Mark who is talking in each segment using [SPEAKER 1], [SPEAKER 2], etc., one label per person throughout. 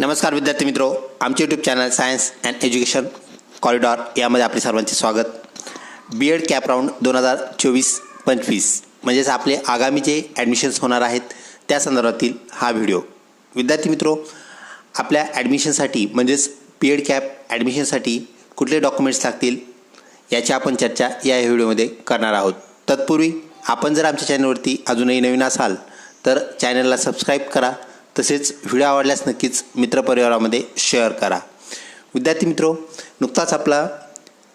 [SPEAKER 1] नमस्कार विद्यार्थी मित्रो. आमचे YouTube channel science and education corridor यामध्ये आपले सर्वांचे स्वागत. बी एड कॅप राऊंड दोन हजार चोवीस पंचवीस म्हणजेच आपले आगामी जे ॲडमिशन्स होणार आहेत त्या संदर्भातील हा व्हिडिओ विद्यार्थी मित्रो आपल्या ॲडमिशनसाठी म्हणजेच बी एड कॅप ॲडमिशनसाठी कुठले डॉक्युमेंट्स लागतील याची आपण चर्चा या व्हिडिओमध्ये करणार आहोत. तत्पूर्वी आपण जर आमच्या चॅनलवरती अजूनही नवीन असाल तर चॅनलला सबस्क्राईब करा. तसेच व्हिडिओ आवडल्यास नक्कीच मित्रपरिवारामध्ये शेअर करा. विद्यार्थी मित्रो नुकताच आपला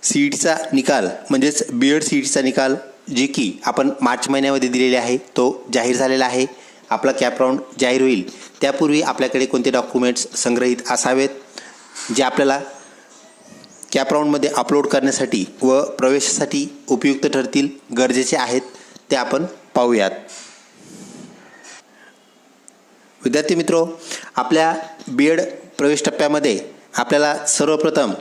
[SPEAKER 1] सी ई टीचा निकाल म्हणजेच बी एड सी ई टीचा निकाल जे की आपण मार्च महिन्यामध्ये दिलेले आहे तो जाहीर झालेला आहे. आपला कॅप राऊंड जाहीर होईल. त्यापूर्वी आपल्याकडे कोणते डॉक्युमेंट्स संग्रहित असावेत जे आपल्याला कॅप राऊंडमध्ये अपलोड करण्यासाठी व प्रवेशासाठी उपयुक्त ठरतील गरजेचे आहेत ते आपण पाहूयात. विद्यार्थी मित्रो आपल्या बी एड प्रवेश टप्प्यामध्ये आपल्याला सर्वप्रथम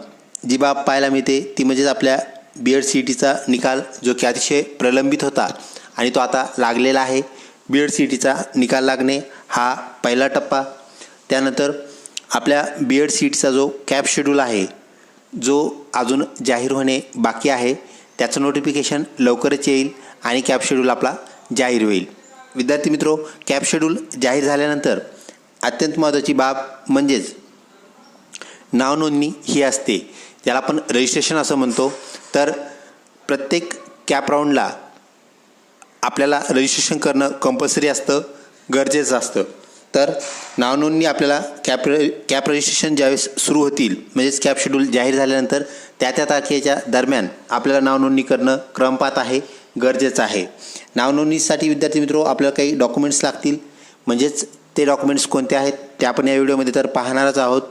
[SPEAKER 1] जी बाब पाहायला मिळते ती म्हणजेच आपल्या बी एड सी ई टीचा निकाल जो की अतिशय प्रलंबित होता आणि तो आता लागलेला आहे. बी एड सी ई टीचा निकाल लागणे हा पहिला टप्पा. त्यानंतर आपल्या बी एड सी ई टीचा जो कॅप शेड्यूल आहे जो अजून जाहीर होणे बाकी आहे त्याचं नोटिफिकेशन लवकरच येईल आणि कॅप शेड्यूल आपला जाहीर होईल. विद्यार्थी मित्रो कॅप शेड्यूल जाहीर झाल्यानंतर अत्यंत महत्त्वाची बाब म्हणजेच नावनोंदणी ही असते. ज्याला आपण रजिस्ट्रेशन असं म्हणतो. तर प्रत्येक कॅप राऊंडला आपल्याला रजिस्ट्रेशन करणं कंपल्सरी असतं गरजेचं असतं. तर नावनोंदणी आपल्याला कॅप कॅप रजिस्ट्रेशन ज्यावेळेस सुरू होतील म्हणजेच कॅप शेड्यूल जाहीर झाल्यानंतर त्या त्या तारखेच्या दरम्यान आपल्याला नावनोंदणी करणं क्रमपात आहे. गरजेचं आहे. नावनोंदणीसाठी विद्यार्थी मित्रो आपल्याला काही डॉक्युमेंट्स लागतील. म्हणजेच ते डॉक्युमेंट्स कोणते आहेत ते आपण या व्हिडिओमध्ये तर पाहणारच आहोत.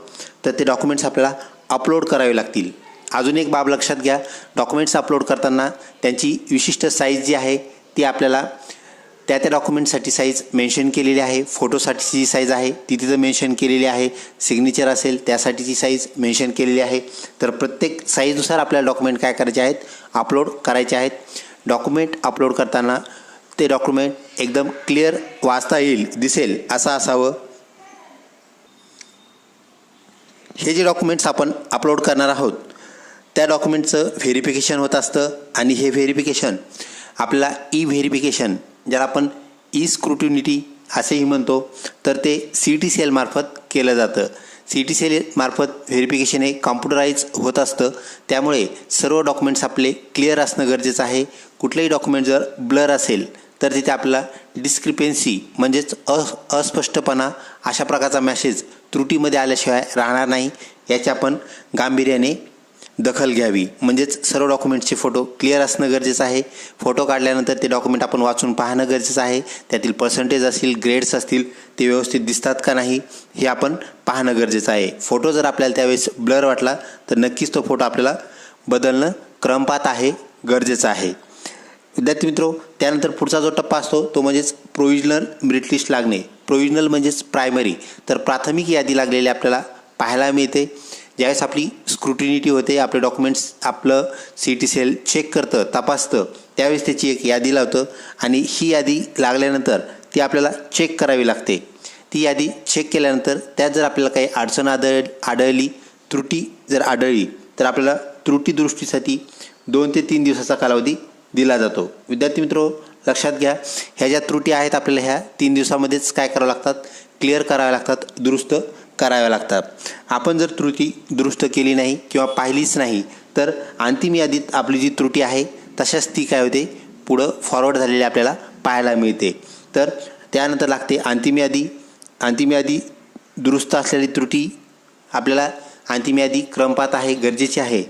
[SPEAKER 1] तर ते डॉक्युमेंट्स आपल्याला अपलोड करावे लागतील. अजून एक बाब लक्षात घ्या. डॉक्युमेंट्स अपलोड करताना त्यांची विशिष्ट साईज जी आहे ती आपल्याला त्या त्या डॉक्युमेंटसाठी साईज मेन्शन केलेली आहे. फोटोसाठीची जी साईज आहे ती तिथं मेन्शन केलेली आहे. सिग्नेचर असेल त्यासाठीची साईज मेन्शन केलेली आहे. तर प्रत्येक साईजनुसार आपल्याला डॉक्युमेंट काय करायचे आहेत अपलोड करायचे आहेत. डॉक्युमेंट अपलोड करताना ते डॉक्युमेंट एकदम क्लिअर वाचता येईल दिसेल असं असावं. हे जे डॉक्युमेंट्स आपण अपलोड करणार आहोत त्या डॉक्युमेंटचं व्हेरिफिकेशन होत असतं आणि हे व्हेरिफिकेशन आपला ई व्हेरिफिकेशन ज्याला आपण ई स्क्रुटिनिटी असेही म्हणतो तर ते सी टी सी एलमार्फत केलं जातं. सी टी सी एलमार्फत व्हेरिफिकेशन हे कॉम्प्युटराईज होत असतं. त्यामुळे सर्व डॉक्युमेंट्स आपले क्लिअर असणं गरजेचं आहे. कुठलंही डॉक्युमेंट जर ब्लर असेल तर तिथे आपला डिस्क्रिपेन्सी म्हणजेच अ अस्पष्टपणा अशा प्रकारचा मॅसेज त्रुटीमध्ये आल्याशिवाय राहणार नाही. याची आपण गांभीर्याने दखल घ्यावी. म्हणजेच सर्व डॉक्युमेंट्सचे फोटो क्लिअर असणं गरजेचं आहे. फोटो काढल्यानंतर ते डॉक्युमेंट आपण वाचून पाहणं गरजेचं आहे. त्यातील पर्सेंटेज असतील ग्रेड्स असतील ते व्यवस्थित दिसतात का नाही हे आपण पाहणं गरजेचं आहे. फोटो जर आपल्याला त्यावेळेस ब्लर वाटला तर नक्कीच तो फोटो आपल्याला बदलणं क्रमपात आहे गरजेचं आहे. विद्यार्थी मित्रो त्यानंतर पुढचा जो टप्पा असतो तो म्हणजेच प्रोविजनल मेरिट लिस्ट लागणे. प्रोविजनल म्हणजेच प्रायमरी तर प्राथमिक यादी लागलेली आपल्याला पाहायला मिळते. ज्यावेळेस आपली स्क्रुटिनिटी होते आपले डॉक्युमेंट्स आपलं सी टी सेल चेक करतं तपासतं त्यावेळेस त्याची एक यादी लावतं आणि ही यादी लागल्यानंतर ती आपल्याला चेक करावी लागते. ती यादी चेक केल्यानंतर त्यात जर आपल्याला काही अडचण आढळ आढळली त्रुटी जर आढळली तर आपल्याला त्रुटी दृष्टीसाठी दोन ते तीन दिवसाचा कालावधी दिला जातो. विद्यार्थी मित्रो लक्षात घ्या ह्या ज्या त्रुटी आहेत आपल्याला ह्या तीन दिवसामध्येच काय करावं लागतात? क्लिअर कराव्या लागतात दुरुस्त कराव्या लागतात. आपण जर त्रुटी दुरुस्त केली नाही किंवा पाहिलीच नाही तर अंतिम यादीत आपली जी त्रुटी आहे तशाच ती काय होते? पुढं फॉरवर्ड झालेली आपल्याला पाहायला मिळते. तर त्यानंतर लागते अंतिम यादी. अंतिम यादी दुरुस्त असलेली त्रुटी आपल्याला अंतिम यादी क्रमपात आहे गरजेची आहे.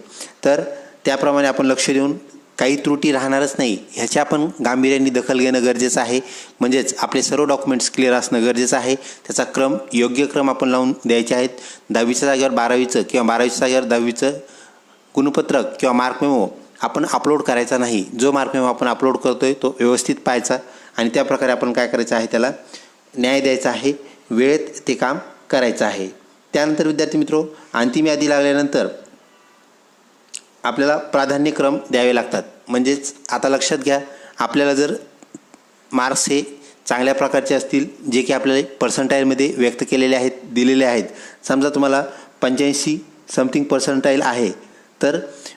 [SPEAKER 1] तर त्याप्रमाणे आपण लक्ष देऊन काही त्रुटी राहणारच नाही. ह्याची आपण गांभीर्याने दखल घेणं गरजेचं आहे. म्हणजेच आपले सर्व डॉक्युमेंट्स क्लिअर असणं गरजेचं आहे. त्याचा क्रम योग्य क्रम आपण लावून द्यायचे आहेत. दहावीच्या जागेवर बारावीचं किंवा बारावीच्या जागेवर दहावीचं गुणपत्रक किंवा मार्क मेमो आपण अपलोड करायचा नाही. जो मार्क मेमो आपण अपलोड करतो आहे तो व्यवस्थित पाहायचा आणि त्या प्रकारे आपण काय करायचं आहे त्याला न्याय द्यायचा आहे. वेळेत ते काम करायचं आहे. त्यानंतर विद्यार्थी मित्रो अंतिम यादी लागल्यानंतर आपल्याला प्राधान्यक्रम द्यावे लागतात. म्हणजेच आता लक्षात घ्या आपल्याला जर मार्क्स हे चांगल्या प्रकारचे असतील जे की आपल्याला पर्संटाईलमध्ये व्यक्त केलेले आहेत दिलेले आहेत. समजा तुम्हाला पंच्याऐंशी समथिंग पर्संटाईल आहे तर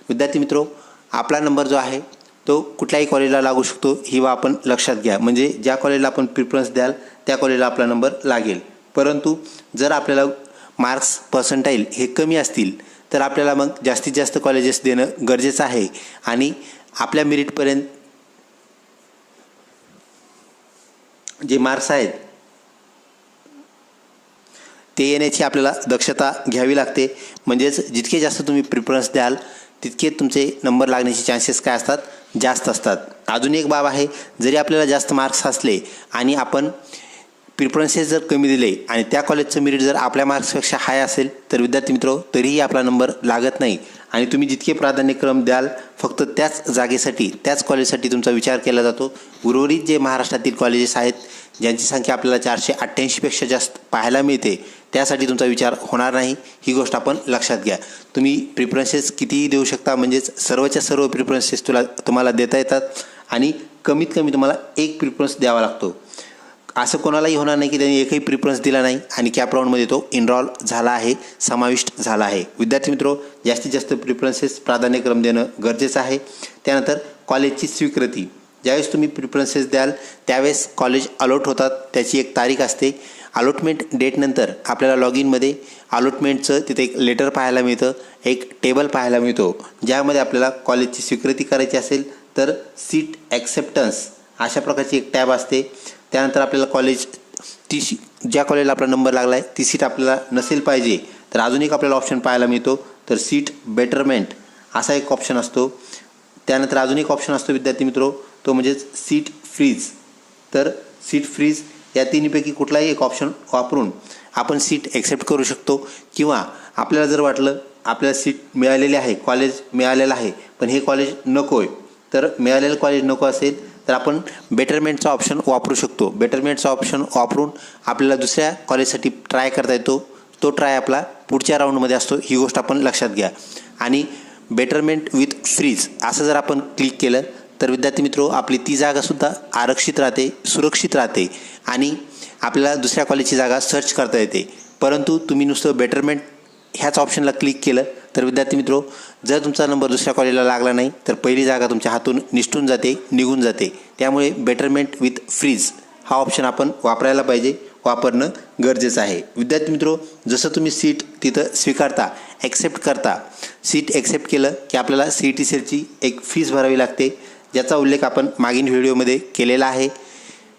[SPEAKER 1] विद्यार्थी मित्रो आपला नंबर जो आहे तो कुठल्याही कॉलेजला लागू शकतो ही बा आपण लक्षात घ्या. म्हणजे ज्या कॉलेजला आपण प्रिफरन्स द्याल त्या कॉलेजला आपला नंबर लागेल. परंतु जर आपल्याला मार्क्स पर्संटाईल हे कमी असतील तर आपल्याला मग जास्तीत जास्त कॉलेजेस देणं गरजेचं आहे. आणि आपल्या मेरिटपर्यंत जे मार्क्स आहेत ते येण्याची आपल्याला दक्षता घ्यावी लागते. म्हणजेच जितके जास्त तुम्ही प्रिफरन्स द्याल तितके तुमचे नंबर लागण्याचे चान्सेस काय असतात? जास्त असतात. अजून एक बाब आहे जरी आपल्याला जास्त मार्क्स असले आणि आपण प्रिफरन्सेस जर कमी दिले आणि त्या कॉलेजचं मेरिट जर आपल्या मार्क्सपेक्षा हाय असेल तर विद्यार्थी मित्र तरीही आपला नंबर लागत नाही. आणि तुम्ही जितके प्राधान्यक्रम द्याल फक्त त्याच जागेसाठी त्याच कॉलेजसाठी तुमचा विचार केला जातो. उर्वरित जे महाराष्ट्रातील कॉलेजेस आहेत ज्यांची संख्या आपल्याला चारशे अठ्ठ्याऐंशीपेक्षा जास्त पाहायला मिळते त्यासाठी तुमचा विचार होणार नाही. ही गोष्ट आपण लक्षात घ्या. तुम्ही प्रिफरन्सेस कितीही देऊ शकता म्हणजेच सर्वच्या सर्व प्रिफरन्सेस तुला तुम्हाला देता येतात. आणि कमीत कमी तुम्हाला एक प्रिफरन्स द्यावा लागतो. असं कोणालाही होणार नाही की त्यांनी एकही प्रिफरन्स दिला नाही आणि कॅप राऊंडमध्ये तो इनरॉल झाला आहे समाविष्ट झाला आहे. विद्यार्थी मित्रो जास्तीत जास्त प्रिफरन्सेस प्राधान्यक्रम देणं गरजेचं आहे. त्यानंतर कॉलेजची स्वीकृती. ज्यावेळेस तुम्ही प्रिफरन्सेस द्याल त्यावेळेस कॉलेज अलॉट होतात. त्याची एक तारीख असते. अलॉटमेंट डेटनंतर आपल्याला लॉग इनमध्ये अलॉटमेंटचं तिथे एक लेटर पाहायला मिळतं एक टेबल पाहायला मिळतो. ज्यामध्ये आपल्याला कॉलेजची स्वीकृती करायची असेल तर सीट ॲक्सेप्टन्स अशा प्रकारची एक टॅब असते. त्यानंतर आपल्याला कॉलेज ती शी ज्या कॉलेजला आपला नंबर लागला आहे ती सीट आपल्याला नसेल पाहिजे तर अजून एक आपल्याला ऑप्शन पाहायला मिळतो. तर सीट बेटरमेंट असा एक ऑप्शन असतो. त्यानंतर अजून एक ऑप्शन असतो विद्यार्थी मित्रो तो म्हणजेच सीट फ्रीज तर सीट फ्रीज या तिन्हीपैकी कुठलाही एक ऑप्शन वापरून आपण सीट एक्सेप्ट करू शकतो. किंवा आपल्याला जर वाटलं आपल्याला सीट मिळालेली आहे कॉलेज मिळालेलं आहे पण हे कॉलेज नको आहे तर मिळालेलं कॉलेज नको असेल तर आपण बेटरमेंटचा ऑप्शन वापरू शकतो. बेटरमेंटचा ऑप्शन वापरून आपल्याला दुसऱ्या कॉलेजसाठी ट्राय करता येतो. तो ट्राय आपला पुढच्या राऊंडमध्ये असतो. ही गोष्ट आपण लक्षात घ्या. आणि बेटरमेंट विथ फ्रीज असं जर आपण क्लिक केलं तर विद्यार्थी मित्रो आपली ती जागासुद्धा आरक्षित राहते सुरक्षित राहते आणि आपल्याला दुसऱ्या कॉलेजची जागा सर्च करता येते. परंतु तुम्ही नुसतं बेटरमेंट ह्याच ऑप्शनला क्लिक केलं तर विद्यार्थी मित्रो जर तुमचा नंबर दुसऱ्या कॉलेजला लागला नाही तर पहिली जागा तुमच्या हातून निष्ठून जाते निघून जाते. त्यामुळे बेटरमेंट विथ फ्रीज हा ऑप्शन आपण वापरायला पाहिजे वापरणं गरजेचं आहे. विद्यार्थी मित्रो जसं तुम्ही सीट तिथं स्वीकारता ॲक्सेप्ट करता सीट ॲक्सेप्ट केलं की आपल्याला सी ई टी सेलची एक फीज भरावी लागते ज्याचा उल्लेख आपण मागील व्हिडिओमध्ये केलेला आहे.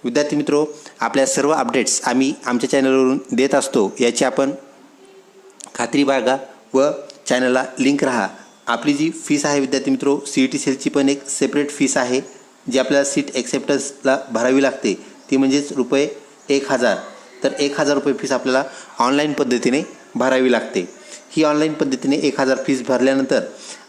[SPEAKER 1] विद्यार्थी मित्रो आपल्या सर्व अपडेट्स आम्ही आमच्या चॅनलवरून देत असतो याची आपण खात्री बाळगा व चॅनलला लिंक राहा. आपली जी फीस आहे विद्यार्थी मित्रो सी ई टी सेलची पण एक सेपरेट फीस आहे जी आपल्याला सीट ॲक्सेप्टन्सला भरावी लागते. ती म्हणजेच रुपये एक हजार. तर एक हजार रुपये फीस आपल्याला ऑनलाईन पद्धतीने भरावी लागते. ही ऑनलाईन पद्धतीने एक हजार फीस भरल्यानंतर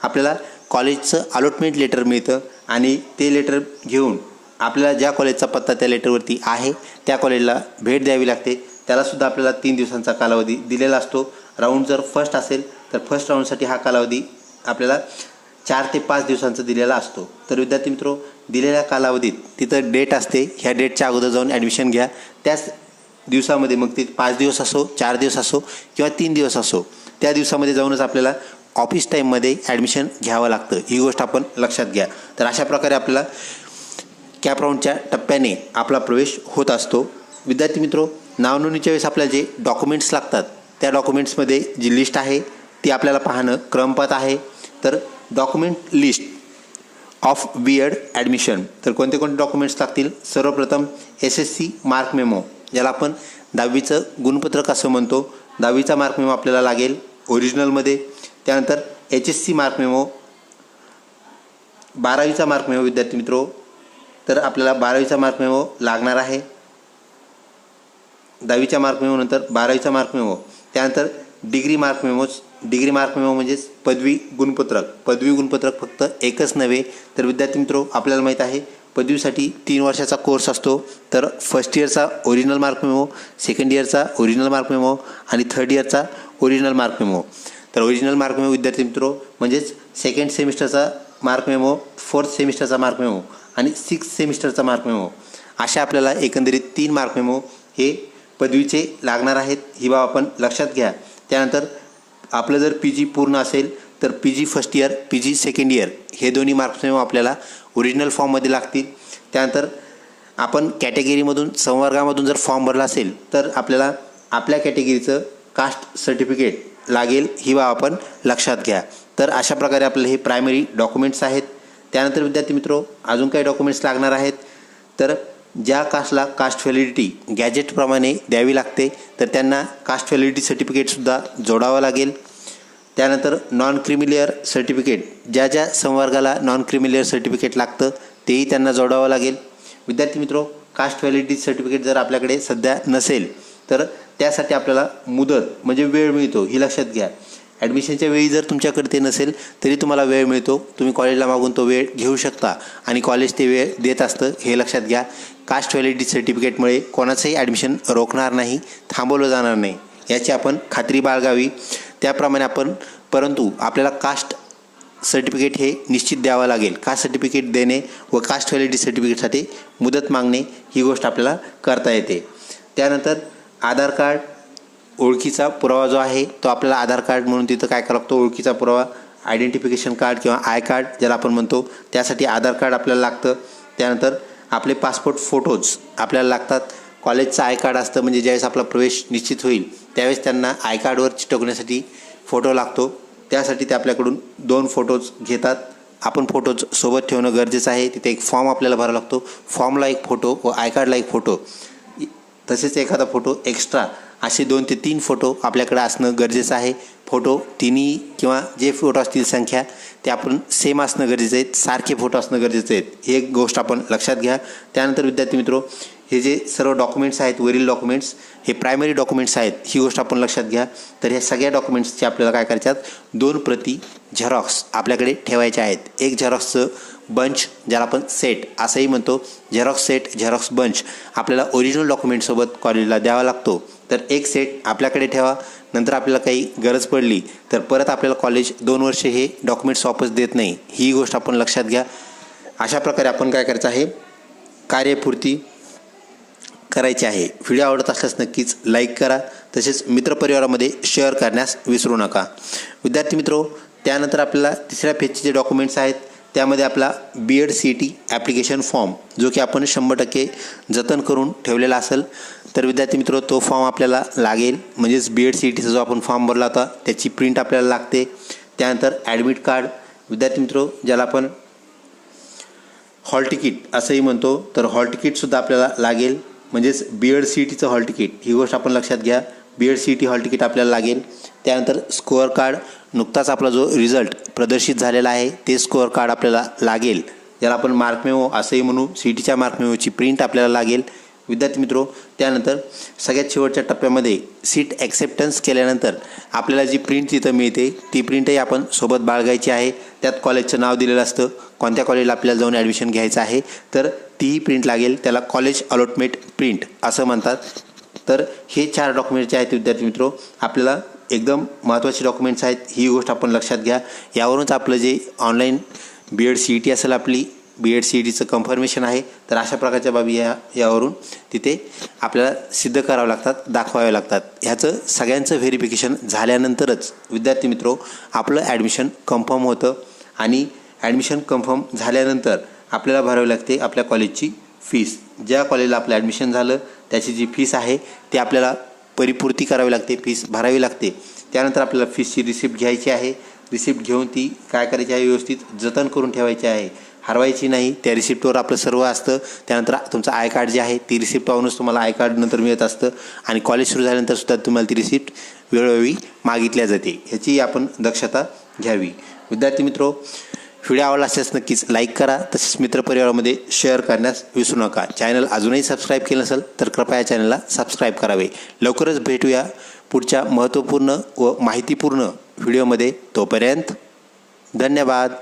[SPEAKER 1] आपल्याला कॉलेजचं अलॉटमेंट लेटर मिळतं आणि ते लेटर घेऊन आपल्याला ज्या कॉलेजचा पत्ता त्या लेटरवरती आहे त्या कॉलेजला भेट द्यावी लागते. त्यालासुद्धा आपल्याला तीन दिवसांचा कालावधी दिलेला असतो. राऊंड जर फर्स्ट असेल तर फर्स्ट राऊंडसाठी हा कालावधी आपल्याला चार ते पाच दिवसांचा दिलेला असतो. तर विद्यार्थी मित्रो दिलेल्या कालावधीत तिथं डेट असते ह्या डेटच्या अगोदर जाऊन ॲडमिशन घ्या. त्याच दिवसामध्ये मग ते पाच दिवस असो चार दिवस असो किंवा तीन दिवस असो त्या दिवसामध्ये जाऊनच आपल्याला ऑफिस टाईममध्ये ॲडमिशन घ्यावं लागतं. ही गोष्ट आपण लक्षात घ्या. तर अशा प्रकारे आपल्याला कॅप राऊंडच्या टप्प्याने आपला प्रवेश होत असतो. विद्यार्थी मित्रो नावनोंदणीच्या वेळेस आपल्याला जे डॉक्युमेंट्स लागतात त्या डॉक्युमेंट्समध्ये जी लिस्ट आहे ती आपल्याला पाहणं क्रमपात आहे. तर document list of B Ed admission. तर कोणते कोणते डॉक्युमेंट्स लागतील? सर्वप्रथम S S C mark memo ज्याला आपण दहावीचं गुणपत्रक असं म्हणतो. दहावीचा मार्क मेमो आपल्याला लागेल ओरिजिनलमध्ये. त्यानंतर H S C mark memo बारावीचा मार्क मेमो विद्यार्थी मित्रो. तर आपल्याला बारावीचा मार्क मेमो लागणार आहे. दहावीच्या मार्क मेमो नंतर बारावीचा मार्क मेमो. त्यानंतर degree mark memos degree mark memo म्हणजेच पदवी गुणपत्रक. पदवी गुणपत्रक फक्त एकच नव्हे. तर विद्यार्थी मित्रो आपल्याला माहीत आहे पदवीसाठी तीन वर्षाचा कोर्स असतो. तर फर्स्ट इयरचा ओरिजिनल मार्क मेमो सेकंड इयरचा ओरिजिनल मार्क मेमो आणि थर्ड इयरचा ओरिजिनल मार्क मेमो तर ओरिजिनल मार्क मेमो विद्यार्थी मित्रो म्हणजेच सेकंड सेमिस्टरचा मार्क मेमो फोर्थ सेमिस्टरचा मार्क मेमो आणि सिक्स सेमिस्टरचा मार्क मेमो अशा आपल्याला एकंदरीत तीन मार्क मेमो हे पदवीचे लागणार आहेत ही बाब आपण लक्षात घ्या. त्यानंतर आपलं जर पी जी पूर्ण असेल तर P G first year P G second year हे दोन्ही मार्क्स आपल्याला ओरिजिनल फॉर्ममध्ये लागतील. त्यानंतर आपण कॅटेगरीमधून संवर्गामधून जर फॉर्म भरला असेल तर आपल्याला आपल्या कॅटेगरीचं कास्ट सर्टिफिकेट लागेल ही बाब आपण लक्षात घ्या. तर अशा प्रकारे आपले हे प्रायमरी डॉक्युमेंट्स आहेत. त्यानंतर विद्यार्थी मित्रो अजून काही डॉक्युमेंट्स लागणार आहेत. तर ज्या कास्टला कास्ट व्हॅलिडिटी गॅजेटप्रमाणे द्यावी लागते तर त्यांना कास्ट व्हॅलिडिटी सर्टिफिकेटसुद्धा जोडावं लागेल. त्यानंतर नॉन क्रिमिलियर सर्टिफिकेट ज्या ज्या संवर्गाला नॉन क्रिमिलियर सर्टिफिकेट लागतं तेही त्यांना जोडावं लागेल. विद्यार्थी मित्रो कास्ट व्हॅलिडिटी सर्टिफिकेट जर आपल्याकडे सध्या नसेल तर त्यासाठी आपल्याला मुदत म्हणजे वेळ मिळतो ही लक्षात घ्या. ॲडमिशनच्या वेळी जर तुमच्याकडे ते नसेल तरी तुम्हाला वेळ मिळतो. तुम्ही कॉलेजला मागून तो वेळ घेऊ शकता. आणि कॉलेज ते वेळ देत असतं हे लक्षात घ्या. कास्ट व्हॅलिडिटी सर्टिफिकेटमुळे कोणाचंही ॲडमिशन रोखणार नाही थांबवलं जाणार नाही याची आपण खात्री बाळगावी. त्याप्रमाणे आपण परंतु आपल्याला कास्ट सर्टिफिकेट हे निश्चित द्यावं लागेल. कास्ट सर्टिफिकेट देणे व कास्ट व्हॅलिडिटी सर्टिफिकेटसाठी मुदत मागणे ही गोष्ट आपल्याला करता येते. त्यानंतर आधार कार्ड ओळखीचा पुरावा जो आहे तो आपल्याला आधार कार्ड म्हणून तिथं काय करावं लागतो? ओळखीचा पुरावा आयडेंटिफिकेशन कार्ड किंवा आय कार्ड ज्याला आपण म्हणतो त्यासाठी आधार कार्ड आपल्याला लागतं. त्यानंतर आपले पासपोर्ट फोटोज आपल्याला लागतात. कॉलेजचं आय कार्ड असतं म्हणजे ज्यावेळेस आपला प्रवेश निश्चित होईल त्यावेळेस त्यांना आय कार्डवर चिटकण्यासाठी फोटो लागतो. त्यासाठी ते आपल्याकडून दोन फोटोज घेतात. आपण फोटोज सोबत ठेवणं गरजेचं आहे. तिथे एक फॉर्म आपल्याला भरावा लागतो. फॉर्मला एक फोटो व आय कार्डला एक फोटो तसेच एखादा फोटो एक्स्ट्रा असे दोन ते तीन फोटो आपल्याकडे असणं गरजेचं आहे. फोटो तिन्ही किंवा जे फोटो असतील संख्या ते आपण सेम असणं गरजेचं आहे. सारखे फोटो असणं गरजेचं आहे. ही एक गोष्ट आपण लक्षात घ्या. त्यानंतर विद्यार्थी मित्रो हे जे सर्व डॉक्युमेंट्स आहेत वरील डॉक्युमेंट्स हे प्रायमरी डॉक्युमेंट्स आहेत ही गोष्ट आपण लक्षात घ्या. तर ह्या सगळ्या डॉक्युमेंट्सचे आपल्याला काय करायच्यात दोन प्रती झेरॉक्स आपल्याकडे ठेवायच्या आहेत. एक झेरॉक्सचं बंच ज्याला आपण सेट असंही म्हणतो. झेरॉक्स सेट झेरॉक्स बंच आपल्याला ओरिजिनल डॉक्युमेंटसोबत कॉलेजला द्यावा लागतो. तर एक सेट आपल्याकडे ठेवा. नंतर आपल्याला काही गरज पडली तर परत आपल्याला कॉलेज दोन वर्षे हे डॉक्युमेंट्स वापस देत नाही. ही गोष्ट आपण लक्षात घ्या. अशा प्रकारे आपण काय करायचं आहे? कार्यपूर्ती करायची आहे. व्हिडिओ आवडत असल्यास नक्कीच लाईक करा. तसेच मित्रपरिवारामध्ये शेअर करण्यास विसरू नका. विद्यार्थी मित्रो त्यानंतर आपल्याला तिसऱ्या फेजचे जे डॉक्युमेंट्स आहेत त्यामध्ये आपला B Ed C E T application form जो की आपण शंभर टक्के जतन करून ठेवलेला असेल. तर विद्यार्थी मित्र तो फॉर्म आपल्याला लागेल. म्हणजेच बी एड सी ई टीचा जो आपण फॉर्म भरला होता त्याची प्रिंट आपल्याला लागते. त्यानंतर ॲडमिट कार्ड विद्यार्थी मित्र ज्याला आपण हॉल तिकीट असंही म्हणतो तर हॉल तिकीटसुद्धा आपल्याला लागेल. म्हणजेच बी एड सी ई टीचं हॉल तिकीट ही गोष्ट आपण लक्षात घ्या. B Ed C E T hall ticket आपल्याला लागेल. त्यानंतर स्कोअर कार्ड नुकताच आपला जो रिझल्ट प्रदर्शित झालेला आहे ते स्कोअर कार्ड आपल्याला लागेल. ज्याला आपण मार्क मेमो असंही म्हणू. सी टीच्या मार्क मेमोची प्रिंट आपल्याला लागेल. विद्यार्थी मित्रो त्यानंतर सगळ्यात शेवटच्या टप्प्यामध्ये सीट ॲक्सेप्टन्स केल्यानंतर आपल्याला जी प्रिंट तिथं मिळते ती प्रिंटही आपण सोबत बाळगायची आहे. त्यात कॉलेजचं नाव दिलेलं असतं. कोणत्या कॉलेजला आपल्याला जाऊन ॲडमिशन घ्यायचं आहे तर तीही प्रिंट लागेल. त्याला कॉलेज अलॉटमेंट प्रिंट असं म्हणतात. तर हे चार डॉक्युमेंट जे आहेत विद्यार्थी मित्रो आपल्याला एकदम महत्त्वाचे डॉक्युमेंट्स आहेत ही गोष्ट आपण लक्षात घ्या. यावरूनच आपलं जे online B Ed C E T असेल आपली बी एड सी ई टीचं कन्फर्मेशन आहे तर अशा प्रकारच्या बाबी या यावरून तिथे आपल्याला सिद्ध करावं लागतात दाखवावे लागतात. ह्याचं सगळ्यांचं व्हेरिफिकेशन झाल्यानंतरच विद्यार्थी मित्रो आपलं ॲडमिशन कन्फर्म होतं आणि ॲडमिशन कन्फर्म झाल्यानंतर आपल्याला भरावी लागते आपल्या कॉलेजची फीस ज्या कॉलेजला आपलं ॲडमिशन झालं त्याची जी फीस आहे ती आपल्याला परिपूर्ती करावी लागते फीस भरावी लागते. त्यानंतर आपल्याला फीसची रिसिप्ट घ्यायची आहे. रिसिप्ट घेऊन ती काय करायची आहे? व्यवस्थित जतन करून ठेवायची आहे. हरवायची नाही. त्या रिसिप्टवर आपलं सर्व असतं. त्यानंतर तुमचं आय कार्ड जे आहे ती रिसिप्ट पाहूनच तुम्हाला आय कार्ड नंतर मिळत असतं. आणि कॉलेज सुरू झाल्यानंतर सुद्धा तुम्हाला ती रिसिप्ट वेळोवेळी मागितल्या जाते. ह्याची आपण दक्षता घ्यावी. विद्यार्थी मित्रो व्हिडिओ आवडला असल्यास नक्कीच लाईक करा. तसेच मित्रपरिवारामध्ये शेअर करण्यास विसरू नका. चॅनल अजूनही सबस्क्राईब केलं नसेल तर कृपया चॅनलला सबस्क्राईब करावे. लवकरच भेटूया पुढच्या महत्त्वपूर्ण व माहितीपूर्ण व्हिडिओमध्ये. तोपर्यंत धन्यवाद.